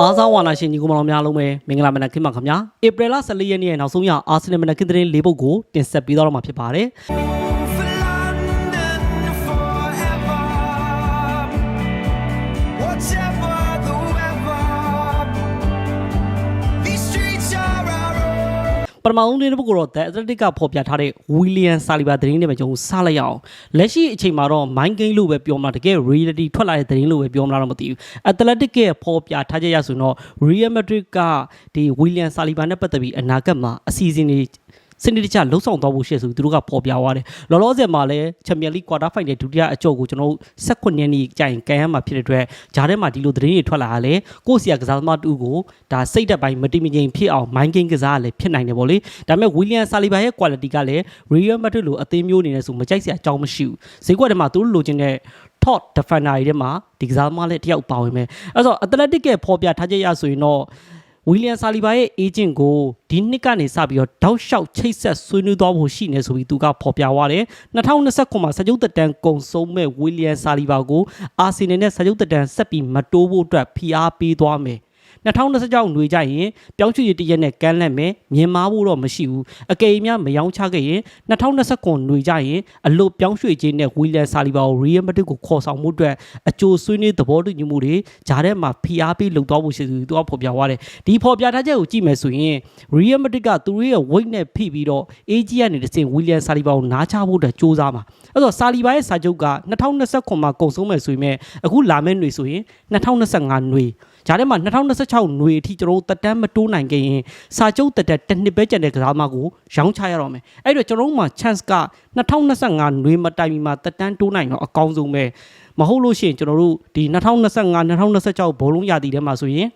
အားစားဝါနာရှင်ညီကိုမောင်များလုံးပဲမင်္ဂလာမနက်ခင်းပါခင်ဗျာဧပြီလ14ရက်နေ့ရဲ့နောက်ဆုံးရအာဆင်နယ်မနက်ခင်းသတင်း၄ပုဒ်ကိုတင်ဆက်ပေးတော့မှာဖြစ်ပါတယ် ပထမဆုံးသတင်းတစ်ပုဒ်ကိုတော့ The Athletic ကဖော်ပြထားတဲ့ William Saliba သတင်းတွေပဲကျွန်တော်စလိုက်ရအောင်လက်ရှိအချိန်မှာတော့ Mind Game လို့ပဲပြောမလားတကယ် reality ထွက်လာတဲ့သတင်းလို့ပဲပြောမလားတော့မသိဘူး Athletic ရဲ့ဖော်ပြထားချက်ရဆိုရင်တော့ Real Madrid ကဒီ William Saliba နဲ့ပတ်သက်ပြီးအနာဂတ်မှာအစီအစဉ်တွေ စနစ်တကျလှုပ်ဆောင်သွားဖို့ရှိတယ်ဆိုပြီးသူတို့ကပေါ်ပြသွားတယ်။လောလောဆယ်မှာလည်း Champions League Quarter Final ဒုတိယအကြော့ကိုကျွန်တော်တို့16ရက်နေ့ကြာရင်ကန်ရမှာဖြစ်တဲ့အတွက်ဂျားထဲမှာဒီလိုသတင်းတွေထွက်လာတာလေကိုယ့်စီကကစားသမားတူကိုဒါစိတ်သက်ပိုင်းမတိမငြိမ်ဖြစ်အောင် mind game ကစားရလဲဖြစ်နိုင်တယ်ပေါ့လေ။ဒါပေမဲ့ William Saliba ရဲ့ quality ကလည်း Real Madrid လိုအသင်းမျိုးအနေနဲ့ဆိုမကြိုက်စရာအကြောင်းမရှိဘူး။ဈေးကွက်ထဲမှာသူတို့လိုချင်တဲ့ top defender တွေထဲမှာဒီကစားသမားလည်းတယောက်ပါဝင်မယ်။အဲ့တော့ Athletic ရဲ့ဖော်ပြထားချက်ရဆိုရင်တော့ ဝီလီယံဆာလီဘာရဲ့အေဂျင့်ကိုဒီနှစ်ကနေစပြီးတော့တောက်လျှောက်ချိတ်ဆက်ဆွေးနွေးသွားဖို့ရှိနေဆိုပြီးသူကဖော်ပြသွားတယ်2029မှာစကြုတ်တက်တန်ကုံဆုံးမဲ့ဝီလီယံဆာလီဘာကိုအာဆင်နယ်နဲ့စကြုတ်တက်တန်ဆက်ပြီးမတိုးဖို့အတွက်ဖိအားပေးသွားမယ် 2026ຫນွေကြရင်ပြောင်းရွှေ့ရတရက်နဲ့ကမ်းလှမ်းမယ်မြင်မာဖို့တော့မရှိဘူးအကယ်၍မရောင်းချခဲ့ရင်2029ຫນွေကြရင်အလို့ပြောင်းရွှေ့ခြင်းနဲ့ဝီလီယံဆာလီဘာကိုရီယယ်မက်ဒရစ်ကိုခေါ်ဆောင်မှုအတွက်အကျိုးဆွေးနွေးသဘောတူညီမှုတွေဂျားထဲမှာဖိအားပေးလုပ်သွားဖို့ရှိသူသူကဖော်ပြသွားတယ်ဒီဖော်ပြထားချက်ကိုကြည့်မယ်ဆိုရင်ရီယယ်မက်ဒရစ်ကသူတို့ရဲ့ weight နဲ့ဖိပြီးတော့ AG ကနေတစ်ဆင့်ဝီလီယံဆာလီဘာကိုနားချဖို့အတွက်စူးစမ်းမှာအဲ့တော့ဆာလီဘာရဲ့စာချုပ်က2029မှာကုန်ဆုံးမယ်ဆိုရင်အခုလာမယ့်ຫນွေဆိုရင်2025ຫນွေ ဂျားထဲမှာ2026ຫນွေအထိကျွန်တော်တို့တက်တန်းမတိုးနိုင်ခဲ့ရင်စာချုပ်တက်တက်တစ်နှစ်ပဲကျန်တဲ့ကစားမကိုရောင်းချရတော့မယ်အဲ့တော့ကျွန်တော်တို့မှာ chance က2025ຫນွေမတိုင်မီမှာတက်တန်းတိုးနိုင်တော့အကောင်းဆုံးပဲမဟုတ်လို့ရှိရင်ကျွန်တော်တို့ဒီ2025 2026ဘောလုံးရာသီထဲမှာဆိုရင်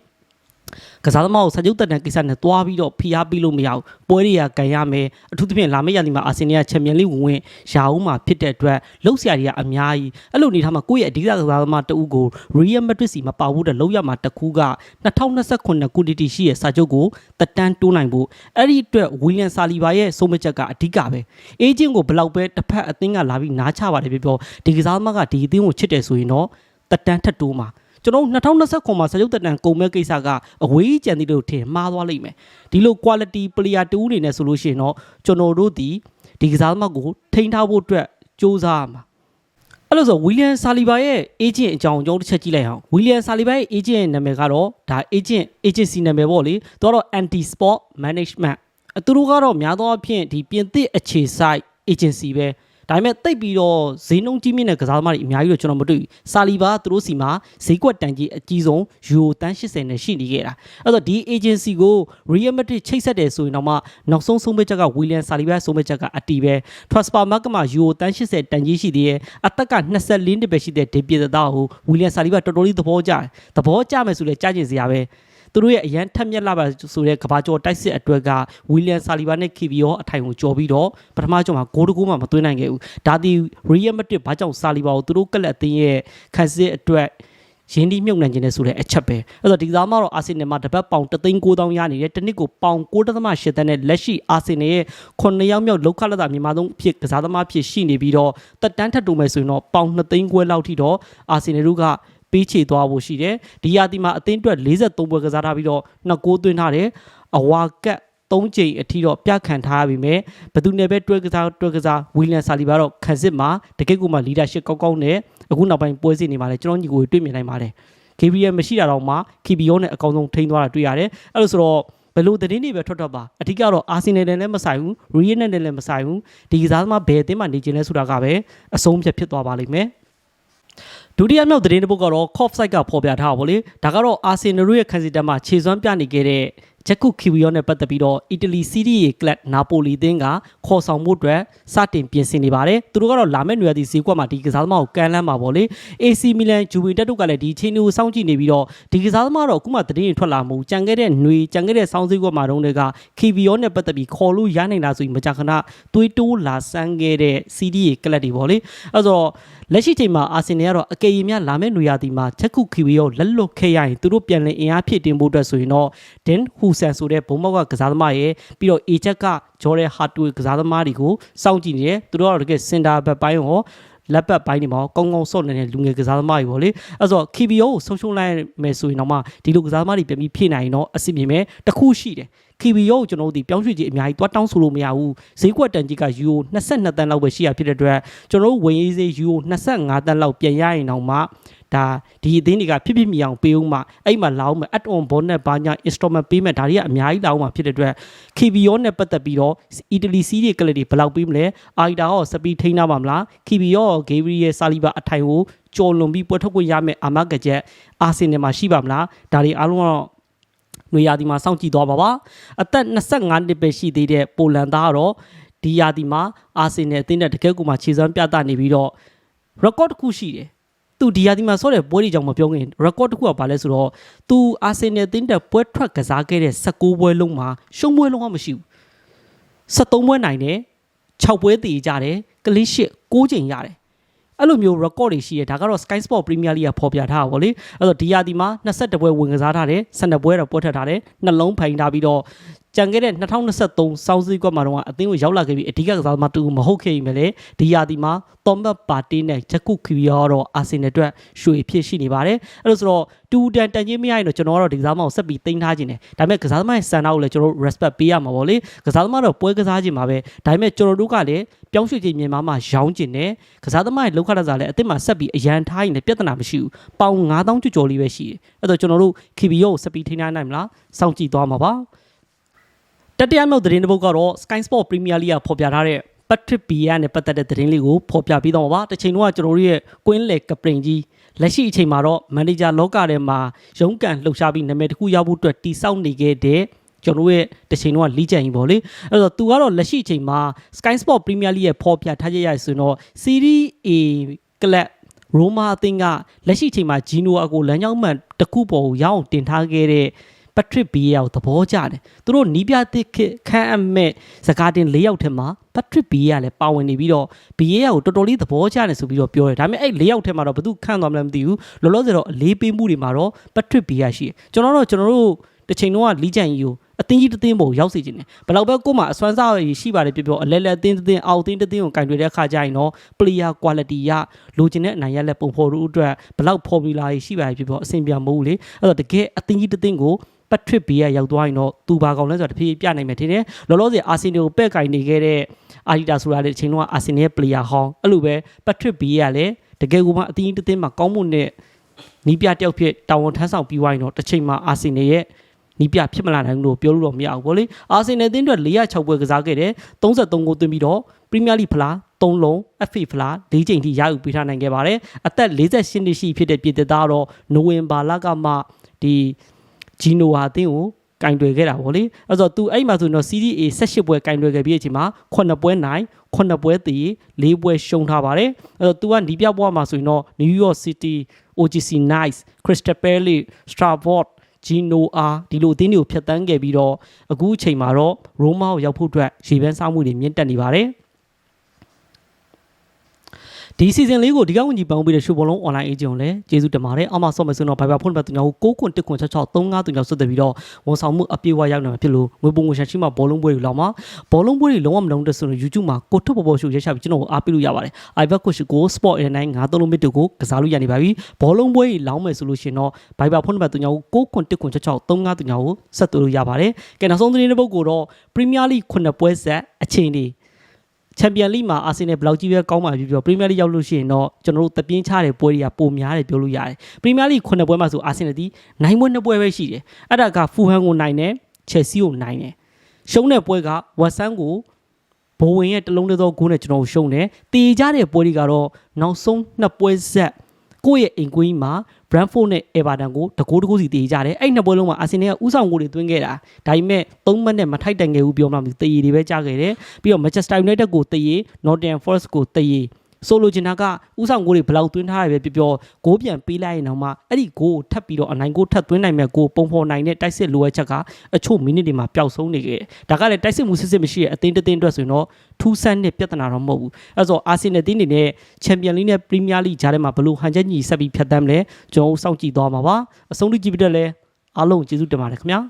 ကစားသမားကိုစာချုပ်တက်တန်းကိစ္စနဲ့တွားပြီးတော့ဖိအားပေးလို့မရဘူးပွဲတွေကကန်ရမယ်အထူးသဖြင့်လာမယ့်ရာသီမှာအာဆင်နယ်ကချန်ပီယံလိဝင်ဝင်ရာဦးမှာဖြစ်တဲ့အတွက်လှုပ်ရှားတွေကအများကြီးအဲ့လိုအနေထားမှာကိုယ့်ရဲ့အဓိကကစားသမားတဦးကို Real Madrid စီမပါဘူးတဲ့လောက်ရမှာတစ်ခုက2029ခုနှစ်တီရှိရဲ့စာချုပ်ကိုတက်တန်းတိုးနိုင်ဖို့အဲ့ဒီအတွက်ဝီလီယံဆာလီဘာရဲ့ဆုံးဖြတ်ချက်ကအဓိကပဲအေဂျင့်ကိုဘယ်လောက်ပဲတစ်ဖက်အသင်းကလာပြီးနားချပါတယ်ပြောပြောဒီကစားသမားကဒီအသင်းကိုချစ်တယ်ဆိုရင်တော့တက်တန်းထက်တိုးမှာ ကျွန်တော်2029မှာစာချုပ်တက်တန်ကုန်မဲ့ကိစ္စကအဝေးကြံသီးလို့ထင်မှားသွားလိမ့်မယ်ဒီလို quality player တူအနေနဲ့ဆိုလို့ရှိရင်တော့ကျွန်တော်တို့ဒီဒီကစားသမားကိုထိန်းထားဖို့အတွက်စူးစမ်းရမှာအဲ့လို့ဆိုဝီလီယံဆာလီဘာရဲ့ agent အကြောင်းကျွန်တော်တစ်ချက်ကြည့်လိုက်အောင်ဝီလီယံဆာလီဘာရဲ့ agent ရဲ့နာမည်ကတော့ဒါ agent agency နာမည်ပေါ့လေသူကတော့ anti sport management အသူတို့ကတော့များသောအားဖြင့်ဒီပြင်သစ်အခြေစိုက် agency ပဲ ဒါပေမဲ့တိတ်ပြီးတော့ဈေးနှုန်းကြီးမြင့်တဲ့ကစားသမားတွေအများကြီးတော့ကျွန်တော်မတွေ့ဘူး။စာလီဘာကသူတို့စီမှာဈေးကွက်တန်ကြီးအကြီးဆုံးယူရိုတန်း80နဲ့ရှိနေခဲ့တာ။အဲ့တော့ဒီ agency ကို Real Madrid ချိတ်ဆက်တယ်ဆိုရင်တော့မှနောက်ဆုံးဆုံးဖြတ်ချက်က William Saliba ဆုံးဖြတ်ချက်ကအတီးပဲ။ Transfer Market မှာယူရိုတန်း80တန်ကြီးရှိသေးရဲ့အသက်က24နှစ်ပဲရှိတဲ့ဒေပီသားကို William Saliba တော်တော်လေးသဘောကျတယ်။သဘောကျမယ်ဆိုလဲကြားကျင်စရာပဲ။ သူတို့ရဲ့အရန်ထက်မြက်လာပါဆိုတဲ့ကဘာကျော်တိုက်စစ်အတွက်ကဝီလီယံဆာလီဘာနဲ့ခီဗီယောအထိုင်ကိုကြော်ပြီးတော့ပထမကျော်မှာဂိုးတကူမှမသွင်းနိုင်ခဲ့ဘူးဒါဒီရီယယ်မက်တစ်ဘာကြောင့်ဆာလီဘာကိုသူတို့ကလပ်အသင်းရဲ့ခက်စစ်အတွက်ရင်းနှီးမြုပ်နှံခြင်းနဲ့ဆိုတဲ့အချက်ပဲအဲ့တော့ဒီကစားမတော့အာဆင်နယ်မှာတပတ်ပေါင်3,900ရနေတယ်တနစ်ကိုပေါင်9.8တန်းနဲ့လက်ရှိအာဆင်နယ်ရဲ့9ရောက်မြောက်လောက်ခလက်တာမြန်မာသုံးဖြစ်ကစားသမားဖြစ်ရှိနေပြီးတော့တက်တန်းထက်တူမယ်ဆိုရင်တော့ပေါင်2,000ခွဲလောက်ထိတော့အာဆင်နယ်တို့က ပေးချေသွားဖို့ရှိတယ်ဒီရာသီမှာအသင်းအတွက်43ပွဲကစားထားပြီးတော့နှစ်ဂိုးသွင်းထားတယ်အဝါကတ်၃ချိန်အထိတော့ပြတ်ခံထားရပြီမဲ့ဘယ်သူနဲ့ပဲတွဲကစားတွဲကစားဝီလန်ဆာလီဘာတော့ခန်းစစ်မှာတကယ့်ကိုမှ leadership ကောင်းကောင်းနဲ့အခုနောက်ပိုင်းပွဲစဉ်နေမှာလဲကျွန်တော်ညီကိုတွေ့မြင်နိုင်ပါတယ် KBL မရှိတာတော့မှ KBO နဲ့အကောင်းဆုံးထိန်းသွားတာတွေ့ရတယ်အဲ့လိုဆိုတော့ဘယ်လိုသတင်းတွေပဲထွက်ထွက်ပါအဓိကတော့အာဆင်နယ်နဲ့လည်းမဆိုင်ဘူးရီယယ်နဲ့လည်းမဆိုင်ဘူးဒီကစားသမားဘယ်အသင်းမှာနေကျင်လဲဆိုတာကပဲအဆုံးဖြတ်ဖြစ်သွားပါလိမ့်မယ် ဒုတိယမြောက်သတင်းတစ်ပုဒ်ကတော့ Cop site ကဖော်ပြထားပါဗောလေဒါကတော့အာဆင်နယ်ရဲ့ခန်းစီတက်မှာခြေစွမ်းပြနေခဲ့တဲ့ ဂျက်ကုခီဝီယောနဲ့ပတ်သက်ပြီးတော့အီတလီစီးရီးကလပ်နာပိုလီအသင်းကခေါ်ဆောင်မှုအတွက်စတင်ပြင်ဆင်နေပါတယ်သူတို့ကတော့လာမယ့်နွေရာသီဈေးကွက်မှာဒီကစားသမားကိုကန်လန်းမှာပေါ့လေ AC မီလန်ဂျူဗီတက်တို့ကလည်းဒီချင်းတွေကိုစောင့်ကြည့်နေပြီးတော့ဒီကစားသမားတော့အခုမှသတင်းတွေထွက်လာမှုကြံခဲ့တဲ့နွေကြံခဲ့တဲ့စောင်းဈေးကွက်မှာတုန်းကခီဗီယောနဲ့ပတ်သက်ပြီးခေါ်လို့ရနိုင်တာဆိုရင်မကြာခဏသွေးတိုးလာဆန်းခဲ့တဲ့ CD ကလပ်တွေပေါ့လေအဲဆိုတော့လက်ရှိချိန်မှာအာဆင်နယ်ကတော့အကေရီမြလာမယ့်နွေရာသီမှာချက်ခုခီဗီယောလက်လွတ်ခဲ့ရရင်သူတို့ပြန်လည်အင်အားဖြည့်တင်ဖို့အတွက်ဆိုရင်တော့ဒင်ဟူဆန်ဆိုတဲ့ဘုံမောက်ကကစားသမားရဲ့ပြီးတော့အေချက်ကဂျော်ရဲဟာတူကစားသမားတွေကိုစောင့်ကြည့်နေတယ်သူတို့ကတော့တကယ်စင်တာဘက်ပိုင်းရောလက်ပတ်ပိုင်းတွေမှာကောင်းကောင်းဆော့နေတဲ့လူငယ်ကစားသမားတွေပေါ့လေအဲ့ဆိုတော့ KBO ကိုဆုံးရှုံးလိုက်မယ်ဆိုရင်တော့မှဒီလိုကစားသမားတွေပြန်ပြီးဖြည့်နိုင်ရင်တော့အဆင်ပြေမယ်တခုရှိတယ် KBO ကိုကျွန်တော်တို့ဒီပြောင်းရွှေ့ကြီးအများကြီးတွားတောင်းဆိုလို့မရဘူးဈေးကွက်တန်ကြီးက UO 22တန်းလောက်ပဲရှိရဖြစ်တဲ့အတွက်ကျွန်တော်တို့ဝင်ရေးဈေး UO 25တန်းလောက်ပြန်ရရင်တော့မှ ဒါဒီအသင်းတွေကဖြစ်ဖြစ်မြအောင်ပေးအောင်မှအဲ့မှာလာအောင်မှ add on bonus ဘာညာ installment ပေးမယ်ဒါတွေကအများကြီးလာအောင်မှဖြစ်တဲ့အတွက် KBO နဲ့ပတ်သက်ပြီးတော့ Italy စီးတွေကလစ်တွေဘယ်လောက်ပေးမလဲအာရီတာရောစပီထိန်းထားပါမလား KBO ရော Gabriel Saliba အထိုင်ကိုကြော်လွန်ပြီးပွဲထုတ်ခွင့်ရမယ်အာမကချက်အာဆင်နယ်မှာရှိပါမလားဒါတွေအားလုံးကတော့နွေရာသီမှာစောင့်ကြည့်သွားပါပါအသက်25နှစ်ပဲရှိသေးတဲ့ပိုလန်သားကတော့ဒီရာသီမှာအာဆင်နယ်အသင်းနဲ့တကယ်ကိုမှခြေစွမ်းပြသနေပြီးတော့ record တစ်ခုရှိတယ် သူဒီရာသီမှာဆော့တဲ့ပွဲတွေကြောင့်မပြောခင် record တစ်ခုကဘာလဲဆိုတော့သူအာဆင်နယ်အသင်းတက်ပွဲထွက်ကစားခဲ့တဲ့16ပွဲလုံးမှာရှုံးပွဲလုံးဝမရှိဘူး73ပွဲနိုင်တယ်6ပွဲတည်ကြတယ်ကလစ်ရှစ်6ချိန်ရတယ်အဲ့လိုမျိုး record တွေရှိတယ်ဒါကတော့ Sky Sport Premier League ကဖော်ပြထားတာဗောလေအဲ့တော့ဒီရာသီမှာ22ပွဲဝင်ကစားထားတယ်12ပွဲတော့ပွဲထက်ထားတယ်နှလုံးဖိုင်ထားပြီးတော့ ကြံခဲ့တဲ့2023စောင်းစည်းကွက်မှာတော့အသင်းကိုရောက်လာခဲ့ပြီးအဓိကကစားသမားတူမဟုတ်ခဲ့ပြီလေဒီရာသီမှာတော်မတ်ပါတီနဲ့ဂျကူခီရောတော့အာဆင်နယ်အတွက်ရွှေဖြစ်ရှိနေပါတယ်အဲ့လိုဆိုတော့တူတန်တန်ချင်းမရရင်တော့ကျွန်တော်ကတော့ဒီကစားသမားကိုဆက်ပြီးတင်ထားခြင်းတယ်ဒါပေမဲ့ကစားသမားရဲ့စံနာကိုလည်းကျွန်တော်တို့ respect ပေးရမှာပေါ့လေကစားသမားတော့ပွဲကစားခြင်းမှာပဲဒါပေမဲ့ကျွန်တော်တို့ကလည်းပြောင်းရွှေ့ခြင်းမြန်မာမှာရောင်းခြင်းတယ်ကစားသမားရဲ့လောက်ခရစားလည်းအစ်စ်မှာဆက်ပြီးအရန်ထားရင်လည်းပြဿနာမရှိဘူးပေါင်9000ကျော်ကျော်လေးပဲရှိတယ်အဲ့တော့ကျွန်တော်တို့ KBO ကိုဆက်ပြီးထိန်းထားနိုင်မလားစောင့်ကြည့်သွားမှာပါ တတိယမြောက်သတင်းတစ်ပုဒ်ကတော့ Sky Sport Premier League ကဖော်ပြထားတဲ့ Patrick Vieira နဲ့ပတ်သက်တဲ့သတင်းလေးကိုဖော်ပြပြီးတော့မှာပါတစ်ချိန်လုံးကကျွန်တော်တို့ရဲ့ကွင်းလေကပရင်ကြီးလက်ရှိအချိန်မှာတော့မန်နေဂျာလောကထဲမှာရုန်းကန်လှုပ်ရှားပြီးနာမည်တစ်ခုရဖို့အတွက်တိစောက်နေခဲ့တဲ့ကျွန်တော်တို့ရဲ့တစ်ချိန်လုံးကလီးကြံကြီးပေါ့လေအဲ့တော့သူကတော့လက်ရှိအချိန်မှာ Sky Sport Premier League ရဲ့ဖော်ပြထားချက်ရဆိုရင်တော့ Serie A ကလပ်ရိုမာအသင်းကလက်ရှိအချိန်မှာဂျီနိုအကိုလမ်းကြောင်းမှန်တစ်ခုပေါ်ကိုရအောင်တင်ထားခဲ့တဲ့ ပထရစ်ဘီယာကိုသဘောကျတယ်သူတို့နီးပြတစ်ခခန်းအမဲ့စကားတင်၄ယောက်ထဲမှာပထရစ်ဘီယာလည်းပါဝင်နေပြီးတော့ဘီယာကိုတော်တော်လေးသဘောကျတယ်ဆိုပြီးတော့ပြောတယ်ဒါပေမဲ့အဲ့၄ယောက်ထဲမှာတော့ဘသူခန့်သွားမလဲမသိဘူးလောလောဆယ်တော့အလေးပေးမှုတွေမှာတော့ပထရစ်ဘီယာရှိတယ်ကျွန်တော်တို့ကျွန်တော်တို့တစ်ချိန်လုံးကလီးကြံကြီးကိုအတင်းကြီးတစ်တင်းပုံရောက်စေခြင်းတယ်ဘယ်လောက်ပဲကို့မှာအစွမ်းစားရရှိပါတယ်ပြောပြောအလဲလဲအတင်းတင်းအောက်တင်းတင်းကိုကင်တွေတဲ့အခါကျရင်တော့ player quality ရလိုချင်တဲ့အနိုင်ရလက်ပုံဖော်လို့အတွက်ဘယ်လောက် formula ရှိပါတယ်ပြောပြောအဆင်ပြေမဟုတ်ဘူးလေအဲ့တော့တကယ်အတင်းကြီးတစ်တင်းကို ပက်ထရစ်ဘီယာရောက်သွားရင်တော့သူဘာကောင်လဲဆိုတော့တဖြည်းဖြည်းပြနိုင်မယ်ထင်တယ်လောလောဆယ်အာဆင်နယ်ကိုပက်ကင်နေခဲ့တဲ့အာဒီတာဆိုတာလေအချိန်လုံးကအာဆင်နယ်ရဲ့ player ဟောင်းအဲ့လိုပဲပက်ထရစ်ဘီယာလည်းတကယ်ကိုမှအတင်းတင်းမှာကောင်းမှုနဲ့နီးပြတယောက်ဖြစ်တာဝန်ထမ်းဆောင်ပြီးွားရင်တော့တစ်ချိန်မှာအာဆင်နယ်ရဲ့နီးပြဖြစ်မလာနိုင်ဘူးလို့ပြောလို့တော့မရဘူးဗောလေအာဆင်နယ်အသင်းအတွက်406ပွဲကစားခဲ့တယ်33ဂိုးသွင်းပြီးတော့ပရီးမီးယားလိဖလား3လုံး FA ဖလား၄ချိန်ထိရယူပေးထားနိုင်ခဲ့ပါတယ်အသက်48နှစ်ရှိဖြစ်တဲ့ပြည်သက်သားတော့နိုဝင်ဘာလကမှဒီ ဂျီနိုဟာအသင်းကိုကင်တွယ်ခဲ့တာဗောလေအဲ့တော့ तू အဲ့မှာဆိုရင်တော့ Serie A 18ပွဲကင်တွယ်ခဲ့ပြီးအချိန်မှာ9ပွဲနိုင်9ပွဲတည်4ပွဲရှုံးထားပါတယ်အဲ့တော့ तू ကနီးပြဘွားမှာဆိုရင်တော့ New York City OGC Nice Crystal Palace Strasbourg ဂျီနိုအာဒီလိုအသင်းတွေကိုဖျက်ဆီးခဲ့ပြီးတော့အခုအချိန်မှာတော့ရိုးမာကိုရောက်ဖို့အတွက်ရေပန်းစားမှုတွေမြင့်တက်နေပါတယ် ဒီစီဇန်လေးကိုဒီကဝန်ကြီးပေါင်းပြီးတဲ့ရှုပ်ဘောလုံး online agent ကိုလည်းကျေးဇူးတင်ပါတယ်အမဆော့မယ်ဆိုတော့ Viber ဖုန်းနံပါတ်သူများကို6ခွန်1ခွန်66 35သူများဆက်သွယ်ပြီးတော့ဝန်ဆောင်မှုအပြည့်အဝရောက်နေမှာဖြစ်လို့ငွေပုံငွေရှာရှိမှဘောလုံးပွဲတွေလောက်မှာဘောလုံးပွဲတွေလုံးဝမလုံးတဲ့ဆိုတော့ YouTube မှာကိုထုတ်ပေါ်ပေါ်ရှုရက်ချပြီးကျွန်တော်ကိုအားပေးလို့ရပါတယ် iBet coach ကို Sport Air 9 5သုံးလုံးမစ်တို့ကိုကစားလို့ရနေပါပြီဘောလုံးပွဲတွေလောင်းမယ်ဆိုလို့ရှင်တော့ Viber ဖုန်းနံပါတ်သူများကို6ခွန်1ခွန်66 35သူများကိုဆက်သွယ်လို့ရပါတယ်ကဲနောက်ဆုံးသတင်းတစ်ပုဒ်ကိုတော့ Premier League 9ပွဲဆက်အချိန်တွေ ချန်ပီယံလိမှာအာဆင်နယ်ဘလောက်ကြီးပဲကောင်းပါပြီပြောပရီးမီးယားလိရောက်လို့ရှိရင်တော့ကျွန်တော်တို့တပြင်းချတဲ့ပွဲတွေကပိုများတယ်ပြောလို့ရတယ်ပရီးမီးယားလိ9ပွဲမှာဆိုအာဆင်နယ်ဒီနိုင်ပွဲ2ပွဲပဲရှိတယ်အဲ့ဒါကဖူဟန်ကိုနိုင်တယ်ချက်စီကိုနိုင်တယ်ရှုံးတဲ့ပွဲကဝက်ဆန်ကိုဘိုဝင်ရဲ့တလုံးတသောဂိုးနဲ့ကျွန်တော်တို့ရှုံးတယ်တေကြတဲ့ပွဲတွေကတော့နောက်ဆုံးနှစ်ပွဲဆက်ကိုယ့်ရဲ့အိမ်ကွင်းမှာ Brentford နဲ့ Everton ကိုတကိုးတကိုးစီတေးကြတယ်အဲ့နှစ်ပွဲလုံးမှာအာဆင်နယ်ကဥဆောင်ကိုတွေသွင်းခဲ့တာဒါပေမဲ့3မှတ်နဲ့မထိုက်တန်ခဲ့ဘူးပြောမှမသိတေးတွေပဲကြားခဲ့တယ်ပြီးတော့ Manchester United ကိုတေး Nottingham Forest ကိုတေး ဆိုလိုချင်တာကဥဆောင်ကိုတွေဘယ်လောက်သွင်းထားရပဲပြောပြောဂိုးပြန်ပေးလိုက်ရင်တော့မှအဲ့ဒီဂိုးကိုထပ်ပြီးတော့အနိုင်ဂိုးထပ်သွင်းနိုင်မဲ့ဂိုးပုံဖော်နိုင်တဲ့တိုက်စစ်လိုအပ်ချက်ကအချို့မိနစ်တွေမှာပျောက်ဆုံးနေခဲ့တယ်ဒါကလည်းတိုက်စစ်မှုစစ်စစ်မရှိရဲ့အသင်းတစ်သင်းအတွက်ဆိုရင်တော့ထူးဆန်းတဲ့ပြဿနာတော့မဟုတ်ဘူးအဲ့တော့အာဆင်နယ်တင်းနေနဲ့ချန်ပီယံလိနဲ့ပရီးမီးယားလိဂျားထဲမှာဘယ်လိုဟန်ချက်ညီဆက်ပြီးဖြတ်သန်းမလဲကျွန်တော်တို့စောင့်ကြည့်သွားမှာပါအဆုံးထိကြည့်ပြီးတော့လဲအားလုံးကျေးဇူးတင်ပါတယ်ခင်ဗျာ